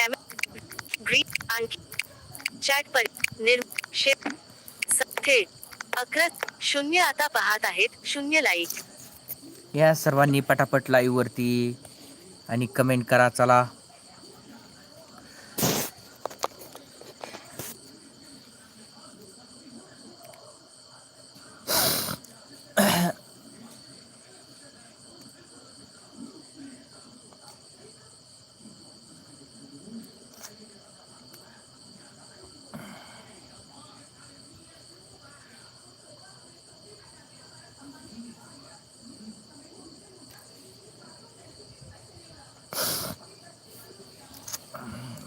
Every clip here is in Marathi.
कॅमे ग्रीन आणखी चॅट पर निर शे स- थेट अकरा शून्य आता पाहत आहेत शून्य लाईक या सर्वांनी पटापट लाईव्ह वरती आणि कमेंट करा चला.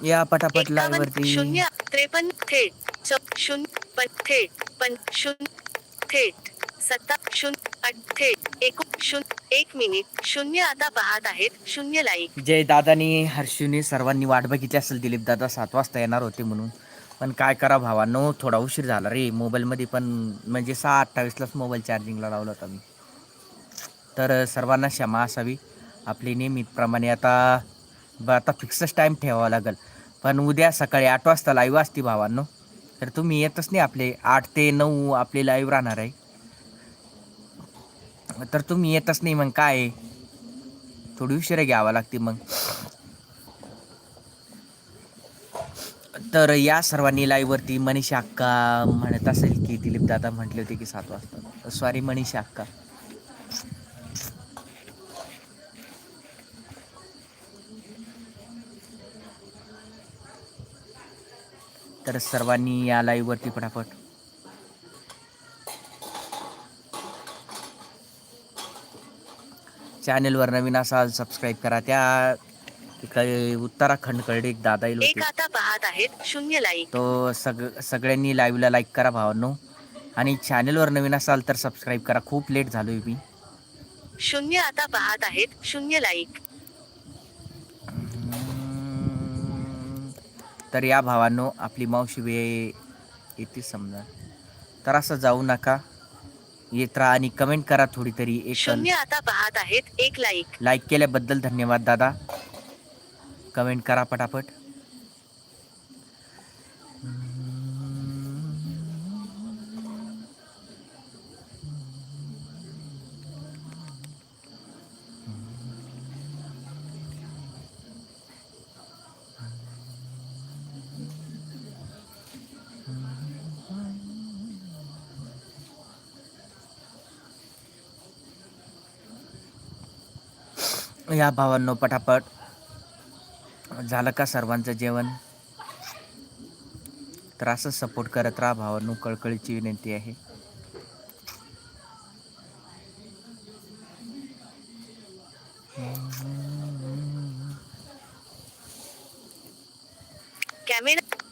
या पटापट लाईव्ह वरती. शून्य त्रेपन्न थेट. शून्य थेट. पण शून्य थेट. सत्ता शून्य थेट. एकू शून्य एक मिनिट शून्य आता पाहत आहेत. शून्य लाईक जय दादानी हर्षूने सर्वांनी वाट बघितली असेल दिलीप दादा सात वाजता येणार होते म्हणून. पण काय करा भावांनो थोडा उशीर झाला रे मोबाईलमध्ये पण म्हणजे सहा अठ्ठावीसलाच मोबाईल चार्जिंगला लावला होता मी. तर सर्वांना क्षमा असावी. आपली नियमितप्रमाणे आता आता फिक्सच टाईम ठेवावा लागेल. पण उद्या सकाळी आठ वाजता लाईव्ह असते भावांनो. तर तुम्ही येतच नाही आपले. आठ ते नऊ आपले लाईव्ह राहणार आहे. तर तुम्ही येतच नाही मग काय आहे? थोडी उशिरा घ्यावा लागते मग. तर या सर्वांनी लाईव्हवरती मनीषा अक्का म्हणत असेल की दिलीप दादा म्हटले होते की सात वाजता. सॉरी मनीषा अक्का. तर सर्वांनी या live वरती पटापट. चॅनेलवर नवीन असाल सबस्क्राईब करा. त्या तिकडे उत्तराखंडकडे एक दादा येईल एक होते आता पाहत आहेत. शून्य लाईक तो सग सगळ्यांनी लाईव्हला लाईक करा भावांनो. आणि चॅनेलवर नवीन असाल तर सबस्क्राईब करा. खूप लेट झालोय मी. शून्य आता पाहत आहेत. शून्य लाईक तर या भावांनो आपली मावशी वे येते समजा. तर असं जाऊ नका. येत राहा आणि कमेंट करा थोडी तरी एक शून्य आता पाहत आहेत. एक लाईक लाईक केल्याबद्दल धन्यवाद दादा. कमेंट करा पटापट. या भावांनो पटापट. झालं का सर्वांचं जेवण? तर असं सपोर्ट करत राहा भावांनो कळकळीची विनंती आहे.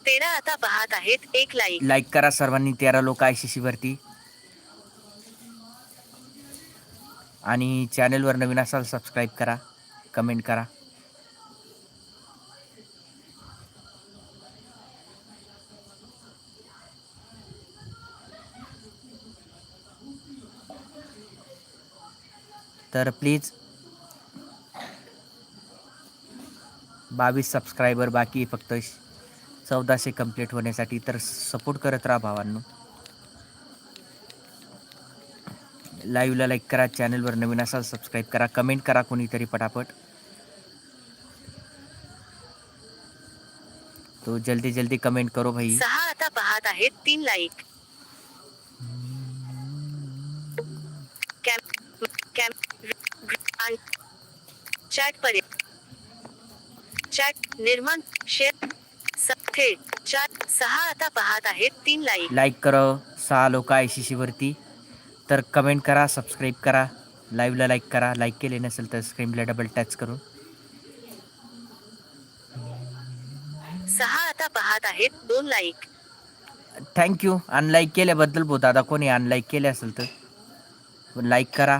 तेरा आता पाहत आहेत एक लाईक लाईक करा सर्वांनी तेरा लोक आय सी सी वरती. आणि चॅनेलवर नवीन असाल सबस्क्राईब करा. कमेंट करा. तर प्लीज बावीस सबस्क्रायबर बाकी फक्त चौदाशे कंप्लीट होण्यासाठी तर सपोर्ट करत राहा भावांनो. लाईव्हला लाईक करा चॅनलवर नवीन असाल सबस्क्राईब करा कमेंट करा कोणीतरी पटापट. तो जल्दी जल्दी कमेंट करो भाई. सहा आता पाहत आहेत तीन लाईक कॅम कॅम चॅट परे चॅट निर्माण शेअर थेट चॅट सहा आता पाहत आहेत तीन लाईक लाईक करो सहा लोक आहे सी वरती. तर कमेंट करा सबस्क्राईब करा लाईव्हला लाईक करा. लाईक केले नसेल तर स्क्रीनला डबल टच करून. सहा आता पाहत आहेत दोन लाईक थँक्यू अनलाईक केल्याबद्दल भाऊ दादा कोणी अनलाईक केले असेल तर. लाईक करा.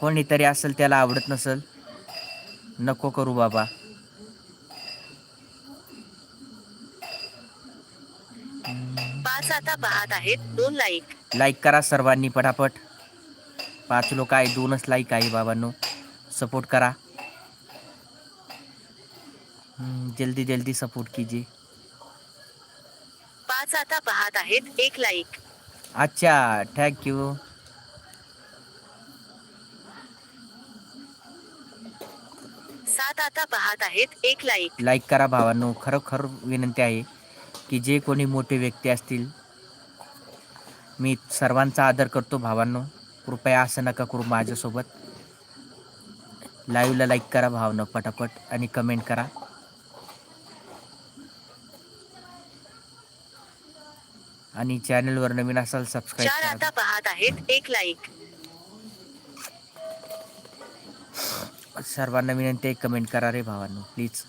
कोणीतरी असेल त्याला आवडत नसेल नको करू बाबा पाच आता पाहत आहेत दोन लाईक लाईक करा सर्वांनी पटापट. पाच लोक आहे दोनच लाईक आहे बाबांनो. सपोर्ट करा. जल्दी जल्दी सपोर्ट कीजिए. पाच आता पाहत आहेत एक लाईक अच्छा थँक्यू सात आता पाहत आहेत एक लाईक लाईक करा भावांनो खरोखर विनंती आहे की जे कोणी मोठे व्यक्ती असतील मी सर्वांचा आदर करतो भावांनो. कृपया असं नका करू माझ्यासोबत. लाईव्हला लाईक करा भावनं पटापट आणि कमेंट करा. आणि चॅनलवर नवीन असाल सबस्क्राईब आता करा. पाहत आहेत एक लाईक सर्वांना विनंती कमेंट करा रे भावांनो प्लीज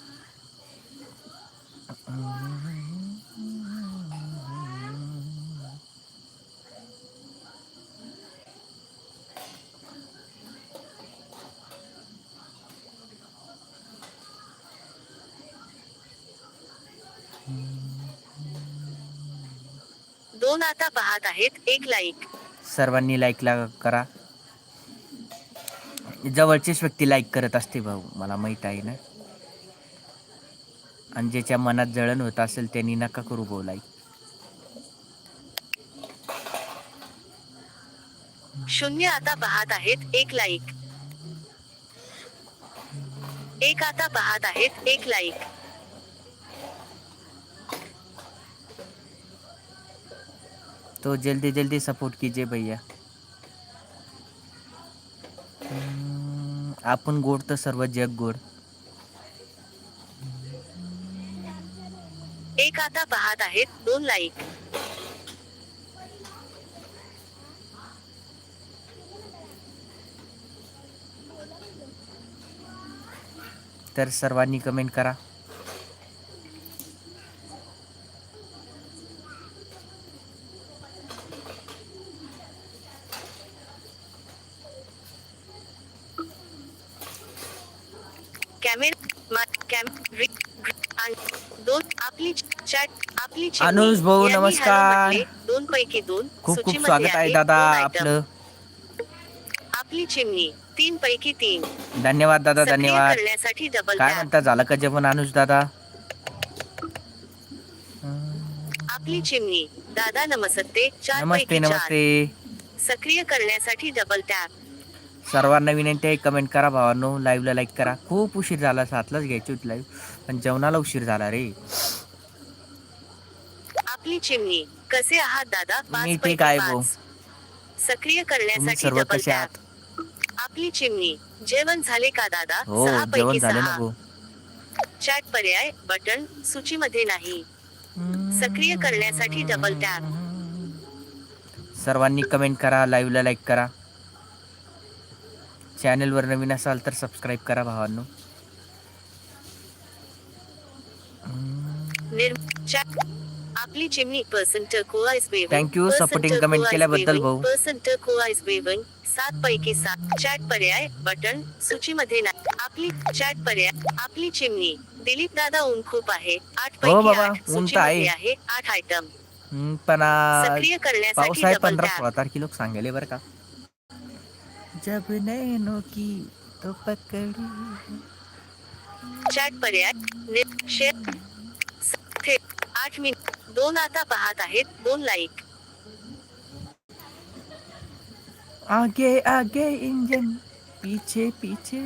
दोन आता पाहत आहेत एक लाईक सर्वांनी लाईकला करा. जवळचीच व्यक्ती लाईक करत असते भाऊ मला माहीत आहे ना. आणि ज्याच्या मनात जळण होत असेल त्यांनी नका करू भाऊ लाईक शून्य आता पाहत आहेत एक लाईक एक आता पाहत आहेत एक लाईक तो जल्दी जल्दी सपोर्ट कीजिए भैया। हम्म, आपण गोड तर सर्व जग गोड। एक आता पाहत आहेत दोन लाईक तर सर्वांनी कमेंट करा. अनुज भाऊ, नमस्कार. दोन पैकी दोन खूप खूप स्वागत आहे दादा. आपलं. आपली चिमणी तीन पैकी तीन. धन्यवाद दादा धन्यवाद. काय म्हणता झालं का जेवण अनुज दादा? आपली चिमणी दादा नमस्ते चार नमस्ते नमस्ते. सक्रिय करण्यासाठी डबल टॅप सर्वांना विनंती आहे कमेंट करा भावांनो लाईव्हला लाईक करा. खूप उशीर झाला सातलाच घ्यायची होती लाईव्ह पण जेवणाला उशीर झाला रे. आपली चिमणी. कसे आहात दादा? पाच मी ठीक पैकी आहे पाच. सक्रिय तुम्ही करण्यासाठी सर्व डबल कसे टॅप आहात? आपली चिमणी. जेवण झाले का दादा? हो सहा जेवण पैकी झाले ना सहा. भाऊ. चॅट पर्याय बटन सूचीमध्ये नाही. सक्रिय करण्यासाठी डबल टॅप सर्वांनी कमेंट करा लाईव्हला लाईक करा. चॅनलवर नवीन असाल तर सबस्क्राईब करा भावांनो. निर् चॅट आपली चिमणी पर्सेंट कोआइस बेवन Thank you, supporting comment केल्याबद्दल भाऊ. पर्सेंट कोआइस बेवन सात पैकी सात चॅट पर्याय बटन सूचीमध्ये नाही. आपली चॅट पर्याय आपली चिमणी. दिलीप दादा ऊन खूप आहे. आठ हो पैकी बाबा, आठ ऊन तर सूचीमध्ये आहे. आहे आठ आयटम हम्म, पण सक्रिय करण्यासाठी आहे डबल पंधरा सोळा तारखे लोक सांगेले बरं का. जब नैनो की तो पकडी। चॅट पर्याय नि- शेअर स- आठ मिनिट. दोन आता पाहत आहेत. दोन लाईक आगे आगे इंजन. पीछे पीछे.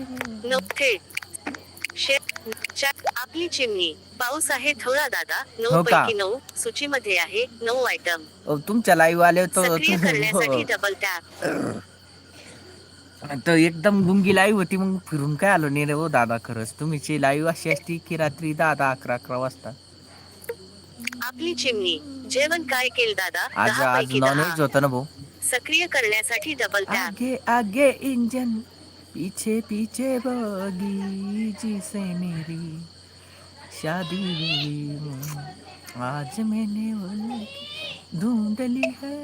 चॅट आपली चिमणी. पाऊस आहे थोडा दादा. नऊ हो का? पैकी नऊ. सूचीमध्ये आहे. नऊ आयटम अहो, तुमच्या लाईव्ह आले तो सक्रिय करण्यासाठी डबल टॅप तो एकदम गुंगी लाईव्ह होती मग फिरून काय आलो? नाही रे हो दादा खरंच. तुमची लाईव्ह अशी असती की रात्री दहा दहा अकरा अकरा वाजता. आपली चिमणी. जेवण काय केलं दादा? आज दहा आज पैकी नॉनव्हेज होतं ना भाऊ. सक्रिय करण्यासाठी डबल टॅप आगे आगे इंजन. पीछे पीछे बगी जिसे मेरी शादी हुई। आज मैंने वो लड़की ढूंढ ली है।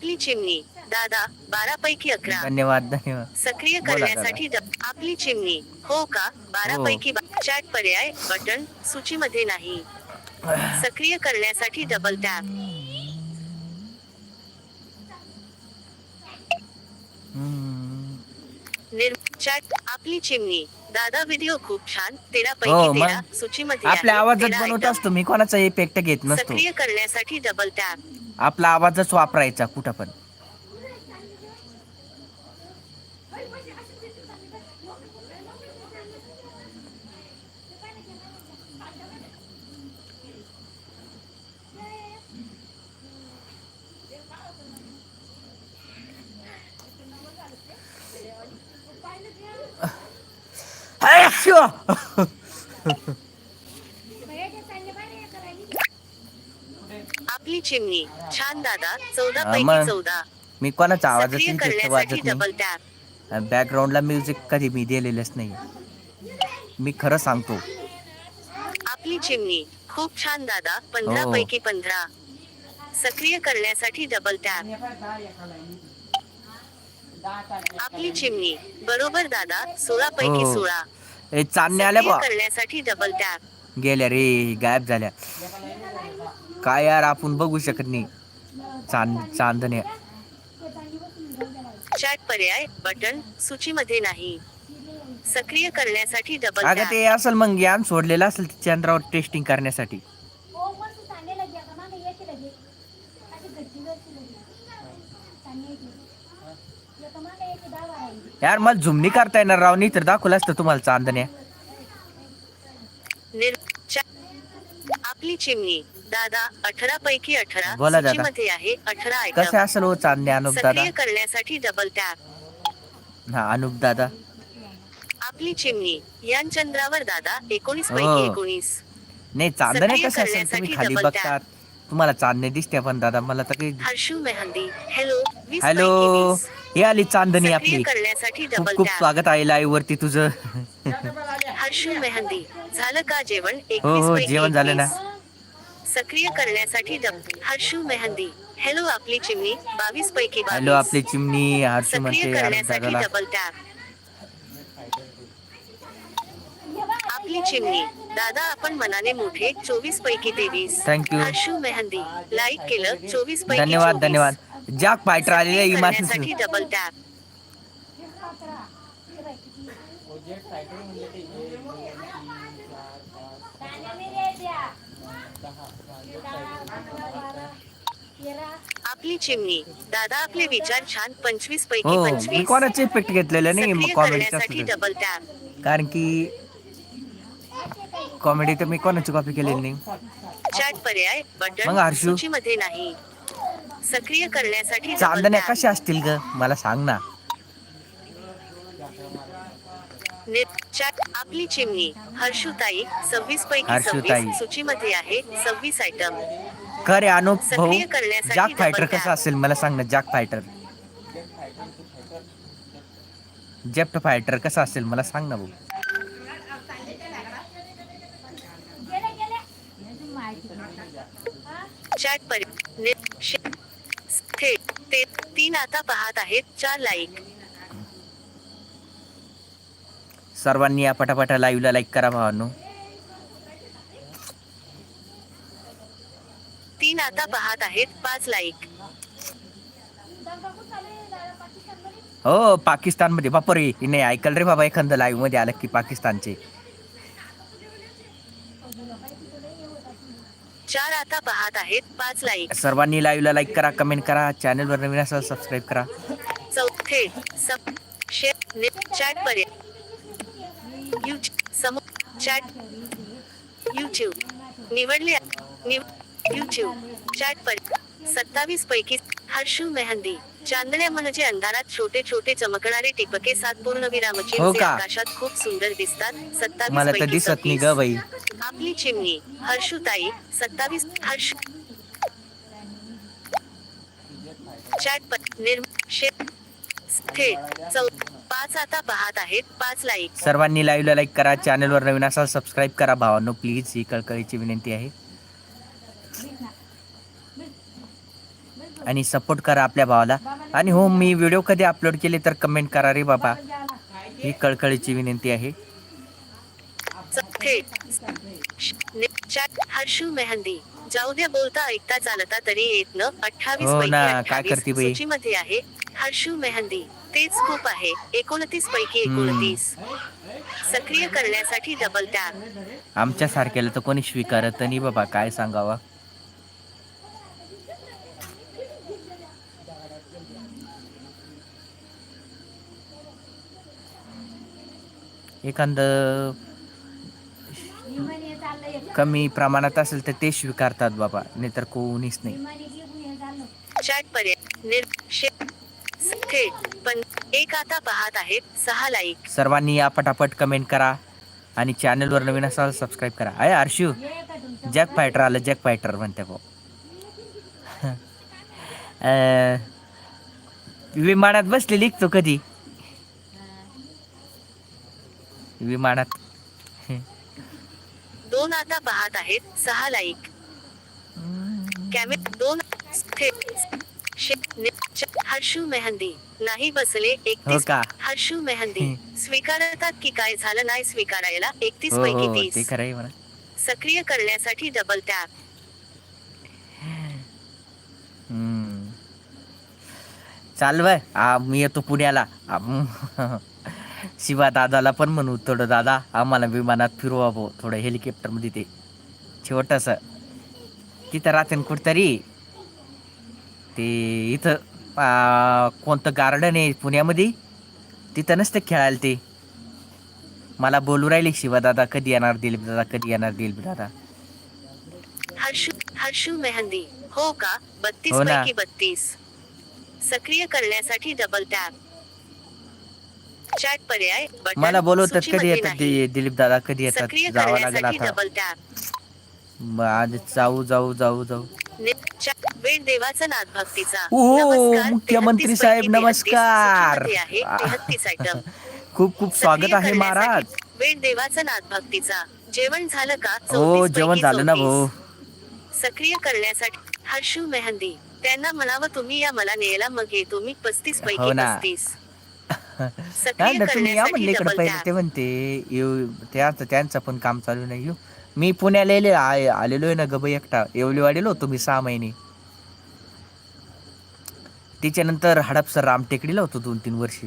आपली चिमणी. दादा बारा पैकी अकरा. धन्यवाद धन्यवाद. सक्रिय बोला करण्यासाठी आपली चिमणी. हो का? बारा हो. पैकी बा- चॅट पर्याय बटन सूचीमध्ये नाही. सक्रिय करण्यासाठी डबल टॅप हम्म. चॅट आपली चिमणी. दादा व्हिडिओ खूप छान. तेरा हो, पैकी मग तेरा सूचीमध्ये आपल्या आहे. आवाजात तेरा बनवत item. असतो मी कोणाचा इफेक्ट घेत नसतो. सक्रिय करण्यासाठी डबल टॅप आपला आवाजच वापरायचा कुठं पण. आपली चिमणी. छान दादा. चौदा पैकी. चौदा. मी कोणाचा सक्रिय इफेक्ट करण्यासाठी वाजत डबल नाही टॅप बॅकग्राऊंडला म्युझिक कधी मी दिलेलंच नाही मी खरं सांगतो. आपली चिमणी. खूप छान दादा. पंधरा हो. पैकी पंधरा. सक्रिय करण्यासाठी डबल टॅप आपली चिमणी. बरोबर दादा. सोळा पैकी हो. सोळा. ए चांदणे आल्या सक्रिय बा. करण्यासाठी डबल टॅप गेल्या रे गायब झाल्या. काय यार आपण बघू शकत नाही. चांद चांदण्या. चॅट पर्याय बटन सूचीमध्ये नाही. सक्रिय करण्यासाठी डबल अगं ते असेल मग यान सोडलेलं असेल चंद्रावर टेस्टिंग करण्यासाठी. यार मला झुमनी करता येणार राव नाही तर दाखवलं असतं तुम्हाला चांदण्या. आपली चिमणी. दादा अठरा पैकी अठरा बोला दादा. सूचीमध्ये आहे अठरा कसे असेल हो चांदणे अनुप दादा? सक्रिय करण्यासाठी डबल टॅप हा अनुप दादा. आपली चिमणी यान चंद्रावर दादा एकोणीस हो. पैकी एकोणीस. नाही सक्रिय कसे असेल तुम्ही करण्यासाठी खाली double बघतात. तुम्हाला चांदणे दिसते पण दादा मला तर काही हर्षू मेहंदी हॅलो वीस हॅलो पैकी वीस. हे आली चांदणी सक्रिय आपली. करण्यासाठी खूप डबल खूप टॅप स्वागत आहे लाईव्ह वरती तुझं. हर्षू मेहंदी झालं का जेवण? हो, एकवीस हो, पैकी जेवण झालं ना. एकवीस. सक्रिय करण्यासाठी डब हर्षू मेहंदी. हॅलो आपली चिमणी. बावीस पैकी हॅलो आपली चिमणी. हर्षू सक्रिय करण्यासाठी डबल टॅप आपली चिमणी. दादा आपण मनाने मोठे चोवीस पैकी तेवीस. You. हर्षू मेहंदी. लाईक केलं चोवीस पैकी धन्यवाद 24. धन्यवाद. जाक फायटर आलेले सक्रिय करण्यासाठी डबल टॅप आपली चिमणी. दादा आपले विचार छान पंचवीस पैकी हो मी पंचवीस कोणाचे इफेक्ट घेतलेले नाही सक्रिय कॉमेडी करण्यासाठी डबल टॅप कारण की कॉमेडी तर मी कोणाची कॉपी केलेली नाही. चॅट पर्याय बटन मग हर्षू? सूचीमध्ये नाही. सक्रिय करण्यासाठी डबल चांदण्या टॅप कशा असतील ग? मला सांग ना. नेट चॅट आपली चिमणी. हर्षुताई सव्वीस पैकी हर्षुताई. सव्वीस सूचीमध्ये आहे. सव्वीस आयटम खरे अनुप भाऊ सक्रिय करण्यासाठी जाक double फायटर tap. कसा असेल मला सांग ना जाक फायटर जेफ्ट फायटर कसा असेल मला सांग ना भाऊ. चॅट पर नेट शे- थेट ते तीन आता पाहत आहेत. चार लाईक सर्वांनी या पटापटा लाईव्हला लाईक करा भावांनो. तीन आता पाहत आहेत पाच लाईक हो पाकिस्तानमध्ये बापर नाही ऐकल रे बाबा एखादं लाईव्हमध्ये आलं की पाकिस्तानचे. चार आता पाहत आहेत पाच लाईक सर्वांनी लाईव्हला लाईक करा कमेंट करा चॅनलवर नवीन असाल सबस्क्राईब करा. चौथे नेट चॅट समो चॅट यूट्यूब निवडले निव यूट्यूब चॅट पर सत्तावीस पैकी हर्षू मेहंदी चांदण्या म्हणजे अंधारात छोटे छोटे चमकणारे टिपके सात पूर्णविरामची हो का? आकाशात खूप सुंदर दिसतात सत्तावीस पैकी दिसत नाही 26. ग बाई आपली चिमणी हर्षुताई सत्तावीस हर्ष चॅट प- निर्म थेट चौ पाच आता पाहत आहेत. पाच लाईक सर्वांनी लाईव्हला लाईक करा. चॅनलवर नवीन असाल सबस्क्राईब करा भावांनो. प्लीज ही कळकळीची विनंती आहे. आणि सपोर्ट करा आपल्या भावाला. आणि हो मी व्हिडिओ कधी अपलोड केले तर कमेंट करा रे बाबा. ही कळकळीची विनंती आहे. हर्षू मेहंदी. जाऊ द्या बोलता ऐकता चालता तरी येत न. अठ्ठावीस हो ना, काय अठ्ठावीस करते बाई? सूचीमध्ये आहे हर्षू मेहंदी. तेच खूप आहे. एकोणतीस पैकी एकोणतीस. सक्रिय करण्यासाठी डबल टॅप आमच्या सारख्याला तर कोणी स्वीकारत नाही बाबा काय सांगावा? एखादं कमी प्रमाणात असेल तर ते स्वीकारतात बाबा नाहीतर कोणीच नाही. थेट पण एक आता पाहत आहेत सहा लाईक सर्वांनी या पटापट कमेंट करा आणि चॅनलवर नवीन असाल सबस्क्राईब करा. अय हर्षू जॅक फायटर आलं जॅक फायटर म्हणते भाऊ. विमानात बसलेली का तू कधी? विमानात. दोन आता पाहत आहेत सहा लाईक कॅमे दोन थेट हर्षू मेहंदी. नाही बसले हो एकतीस का? हर्षू मेहंदी. स्वीकारतात की काय झालं नाही स्वीकारायला? एकतीस हो पैकी हो ते तीस. खरं आहे म्हणा. सक्रिय करण्यासाठी डबल टॅप हम्म. चाल बाय आ, मी येतो पुण्याला. आम- शिवा दादाला पण म्हणू थोडं दादा आम्हाला विमानात फिरवा भाऊ थोडं हेलिकॉप्टरमध्ये ते. छोटस. तिथं राहते ना कुठतरी? ते इथं आ, कोणतं गार्डन आहे पुण्यामध्ये? तिथं नसतं खेळायला ते. मला बोलू राहिले शिवा दादा कधी येणार दिलीप दादा कधी येणार दिलीप दादा हर्षू हर्षू मेहंदी. हो का? बत्तीस हो ना. पैकी बत्तीस. सक्रिय करण्यासाठी डबल टॅप चॅट पर्याय बटन मला बोलवतात कधी सूचीमध्ये येतात नाही. ते दिलीप दादा कधी येतात? सक्रिय जावं लागेल करण्यासाठी आता. डबल टॅप मग आज जाऊ जाऊ जाऊ जाऊ. वेळ देवाचा नाद भक्तीचा नमस्कार, मुख्यमंत्री 33 साहेब, पैकी 33 नमस्कार. सूचीमध्ये आहे 33 आयटम खूप खूप स्वागत आहे महाराज. वेळ देवाचा नाद भक्तीचा जेवण झालं का? हो 34 जेवण झालं ना 34. भाऊ सक्रिय करण्यासाठी हर्षू मेहंदी. त्यांना म्हणावं तुम्ही या मला नेला मग येतो मी पस्तीस हो पैकी. पस्तीस. हा सक्रिय ना तुम्ही या म्हणले इकडे पहिले ते म्हणते येऊ त्यांचं त्यांचं पण काम चालू नाही येऊ. मी पुण्याला येले आ- आलेलो आहे ना गब एकटा येवली वाढेलो होतो मी सहा महिने. त्याच्यानंतर हडपसर रामटेकडीला होतो दोन तीन वर्ष.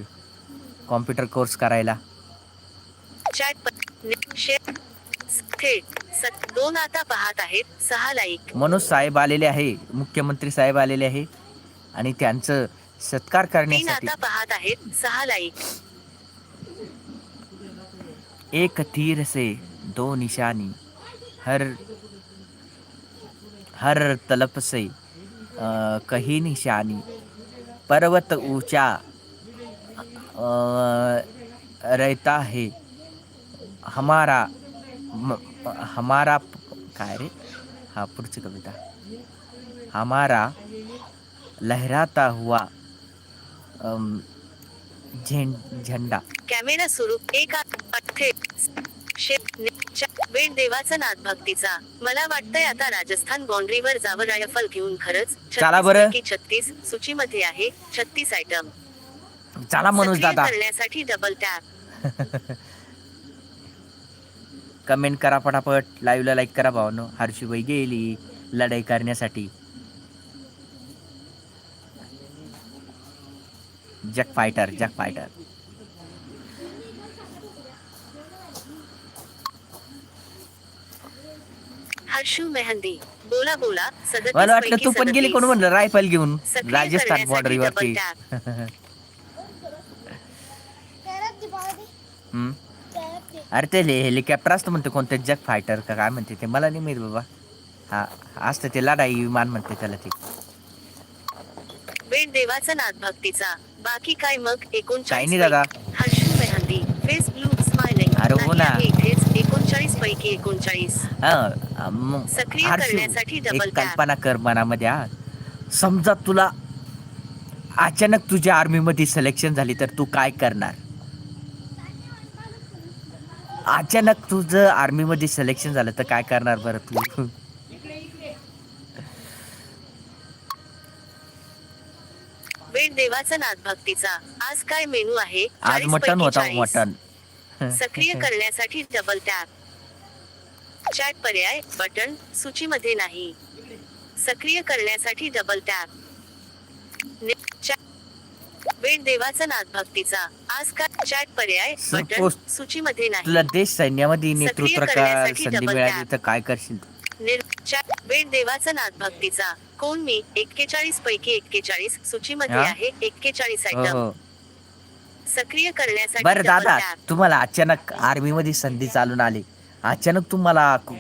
कॉम्प्युटर कोर्स करायला. चॅट प- नि- शे- थेट सत- दोन आता पाहत आहेत सहा लाईक मनोज साहेब आलेले आहे मुख्यमंत्री साहेब आलेले आहे. आणि त्यांचं सत्कार करण्यासाठी पाहत आहेत सहा लाईक. एक तीर से दो निशानी। हर हर तलप से कहीं निशानी। पर्वत ऊँचा रहता है। हमारा म- हमारा काय रे? हा पुढची कविता. हमारा लहराता हुआ अम, झें- झंडा. कॅमेरा सुरू. एक वेळ देवाचा नाद भक्तीचा. मला वाटतंय आता राजस्थान बाउंड्रीवर जावं रायफल घेऊन खरंच. चला बरं. छत्तीस सूचीमध्ये आहे छत्तीस आयटम चला मनोज दादा. करण्यासाठी डबल टॅप कमेंट करा पटापट. लाईव्हला लाईक करा भावनो. हर्षूबाई गेली लढाई करण्यासाठी. जग फायटर जग फायटर. हर्षू मेहंदी. बोला बोला. सदतीस मला वाटलं तू पण गेली कोण. म्हणलं? रायफल घेऊन. राजस्थान बॉर्डरीवरती. अरे ते हेलिकॉप्टर असतं म्हणते कोणते? जग फायटर का? काय म्हणते ते? मला नाही माहीत बाबा. हा असतं ते लढाई विमान म्हणते त्याला ते. वेळ देवाचा नाद भक्तीचा. बाकी काय मग? काही एकोणचाळीस नाही दादा. Harshu Mehndi. Face blue smiling अरे हो ना. एकोणचाळीस पैकी एकोणचाळीस. हा, मग सक्रिय हर्षू, करण्यासाठी एक tap. कल्पना कर मनामध्ये हा. समजा तुला अचानक तुझ्या आर्मी मध्ये सिलेक्शन झाली तर तू काय करणार? अचानक तुझं आर्मी मध्ये सिलेक्शन झालं तर काय करणार बरं तू? वेळ देवाचा नाद भक्तीचा. आज काय मेनू आहे? आज 40 मटन होता 40. मटन सक्रिय करण्यासाठी डबल टॅप चॅट पर्याय बटन सूचीमध्ये नाही. सक्रिय करण्यासाठी डबल टॅप वेळ देवाचा नाद भक्तीचा. आज का चॅट पर्याय बटन सूचीमध्ये नाही. तुला देश सैन्यामध्ये नेतृत्व संधी मिळाली. तर काय करशील वेळ देवाचा नाद भक्तीचा. कोण मी एक्केचाळीस पैकी एक्केचाळीस सूचीमध्ये हा? आहे एक्केचाळीस हो आयटम हो. सक्रिय करण्यासाठी बरं double दादा tap. तुम्हाला अचानक आर्मी मध्ये संधी चालून आली. अचानक तुम्हाला कु-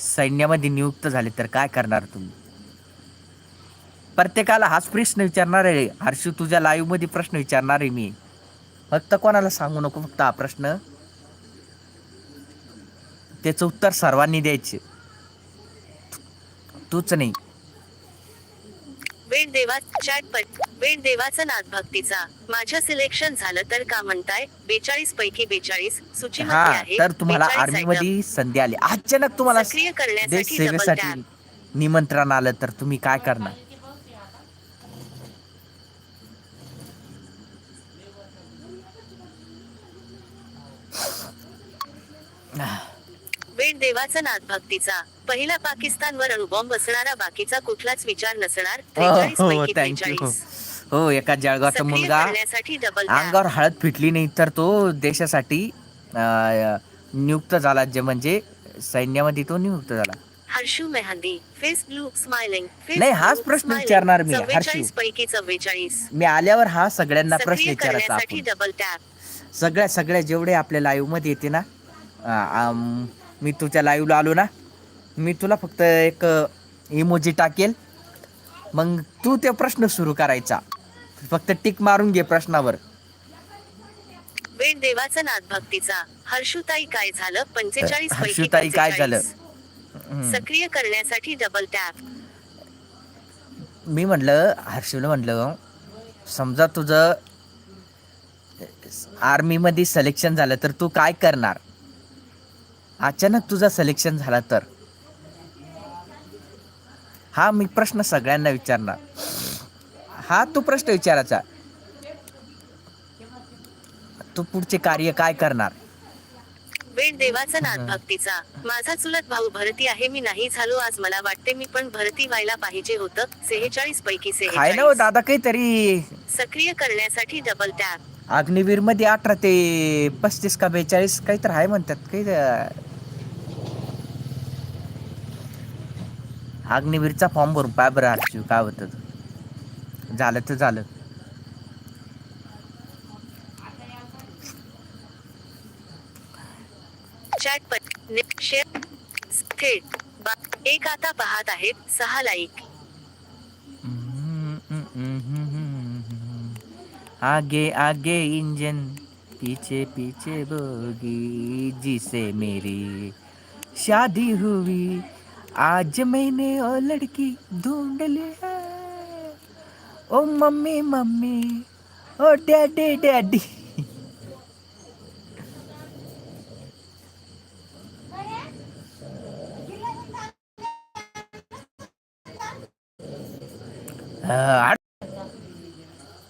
सैन्यामध्ये नियुक्त झाले तर काय करणार तुम्ही? प्रत्येकाला हाच प्रश्न विचारणार आहे. हर्षू तुझ्या लाईव्हमध्ये प्रश्न विचारणार आहे मी. फक्त कोणाला सांगू नको फक्त हा प्रश्न. त्याचं उत्तर सर्वांनी द्यायचे. तूच नाही. देवा चॅट पर वेळ देवाचा नाद भक्तीचा. माझ्या सिलेक्शन झालं तर का म्हणताय? बेचाळीस पैकी बेचाळीस सूचीमध्ये हा आहे तर तुम्हाला 42 आर्मी item. मध्ये संधी आली. अचानक तुम्हाला सक्रिय देश करण्यासाठी डबल सेवेसाठी टॅप निमंत्रण आलं तर तुम्ही काय करणार वेळ देवाचा नाद भक्तीचा. पहिला पाकिस्तानवर अणुबॉम्ब असणारा बाकीचा कुठलाच विचार नसणार. त्रेचाळीस हो पैकी थँक्यू त्रेचाळीस. हो एका जळगावचा सक्रिय मुलगा करण्यासाठी डबल टॅप अंगावर हळद फिटली नाही तर तो देशासाठी अं, नियुक्त झाला जे म्हणजे सैन्यामध्ये तो नियुक्त झाला. Harshu Mehndi face blue smiling नाही, हाच प्रश्न विचारणार मी, हर्षू. पैकी चव्वेचाळीस. मी आल्यावर हा सगळ्यांना प्रश्न सक्रिय विचारायचा करण्यासाठी आपण. डबल टॅप सगळ्या सगळ्या जेवढे आपल्या लाईव्हमध्ये येते ना अं, आम, मी तुझ्या लाईव्हला आलो ना मी तुला फक्त एक इमोजी टाकेल. मग तू ते प्रश्न सुरू करायचा. फक्त टिक मारून घे प्रश्नावर. वेळ देवाचा नाद भक्तीचा. हर्षुताई काय झालं? पंचेचाळीस हर्षुताई काय झालं? 45. हम्म. सक्रिय करण्यासाठी डबल टॅप मी म्हणलं हर्षूला म्हणलं समजा तुझं आर्मीमध्ये सिलेक्शन झालं तर तू काय करणार? अचानक तुझं सिलेक्शन झालं तर? हा मी प्रश्न सगळ्यांना विचारणार. हा तू प्रश्न विचारायचा. तू पुढचे कार्य काय करणार? वेळ देवाचा नाद भक्तीचा. माझा चुलत भाऊ भरती आहे मी नाही झालो आज. मला वाटते मी पण भरती व्हायला पाहिजे होतं. सेहेचाळीस पैकी काय ना हो सेहेचाळीस दादा काहीतरी? सक्रिय करण्यासाठी डबल टॅप अग्निवीरमध्ये अठरा ते पस्तीस का बेचाळीस काहीतरी आहे म्हणतात. काही अग्निवीरचा फॉर्म भरून पाय बरं हर्षू काय होतं. झालं तर झालं. चॅट पर नि- शेअर थेट बा- एक आता पाहत आहेत सहा लाईक आगे आगे इंजन. पीछे पीछे बोगी जिसे मेरी शादी हुई। आज मैंने ओ लड़की ढूंढ ली है। ओ मम्मी मम्मी ओ डैडी डैडी।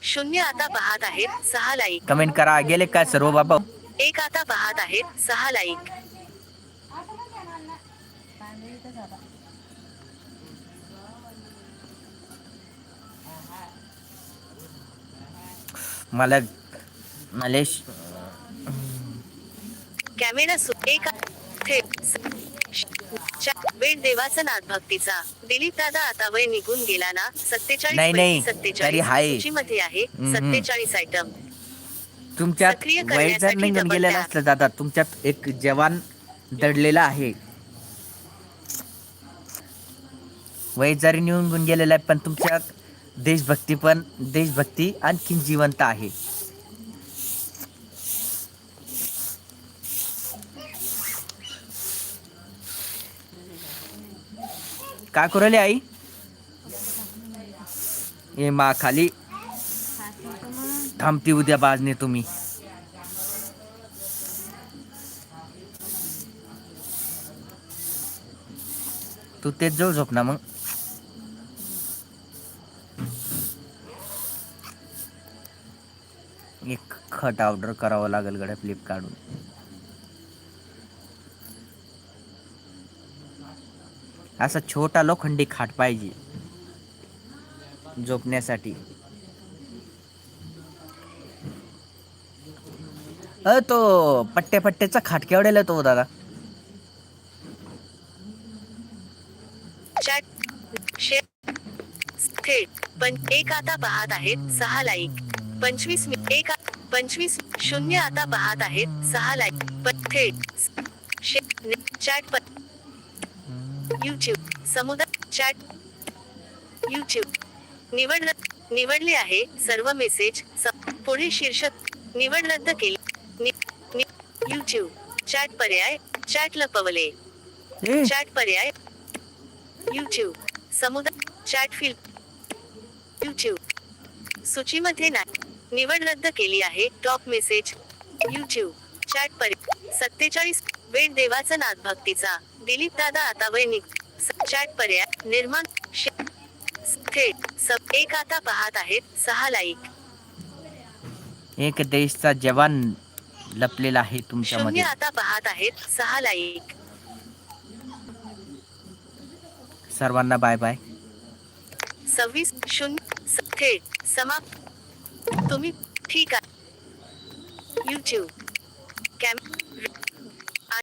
शून्य आता पाहत आहेत सहा लाईक. कमेंट करा गेले काय सर्व बाबा? एक आता पाहत आहेत सहा लाईक. मला मला श- कॅमेरा सु एक थेट स- श- च्या- वेळ देवाचा नाद भक्तीचा दिलीप दादा आता वय निघून गेला ना सत्तेचाळीस नाही, नाही. पैकी तरी सत्तेचाळीस आहे. सूचीमध्ये आहे हम्म. सत्तेचाळीस आयटम तुमच्यात सक्रिय वय जर करण्यासाठी निघून गेलेलं. असलं दादा तुमच्यात एक जवान दडलेला आहे वय जरी निघून गेलेलं आहे पण तुमच्यात देशभक्ती पण देशभक्ती आणखीन जिवंत आहे. काय करू आई? ए मा खाली. थांबती उद्या बाजने तुम्ही. तू तेच जाऊ झोप ना मग. एक खट ऑर्डर करावं लागेल गड्या फ्लिपकार्टून असा छोटा लोखंडी खाट पाहिजे. झोपण्यासाठी. अ तो पट्ट्या पट्ट्याचा खाट केवढ्याला तो दादा? थेट पण एक आता पाहत आहेत सहा लाईक पंचवीस एक पंचवीस शून्य आता पाहत आहेत. सहा लाईक थेट चॅट पण युट्यूब समुदाय चॅट युट्यूब निवड निवडले आहे सर्व मेसेज पुढील शीर्षक निवड रद्द केली युट्यूब चॅट पर्याय चॅट लपवले चॅट पर्याय युट्यूब समुदाय चॅट फील्ड युट्यूब सूचीमध्ये नाही. निवड रद्द केली आहे. टॉप मेसेज युट्यूब चॅट पर्याय सत्तेचाळीस वेळ देवाचा नाद भक्तीचा. दिलीप दादा आता वैनिक. चॅट पर्याय निर्माण थेट सब एक आता पाहत आहेत. सहा लाईक एक देशचा जवान लपलेला आहे शून्य तुमच्यामध्ये आता पाहत आहेत. सहा लाईक सर्वांना बाय बाय सव्वीस शून्य स- थेट समाप्त. तुम्ही ठीक आहे युट्यूब कॅम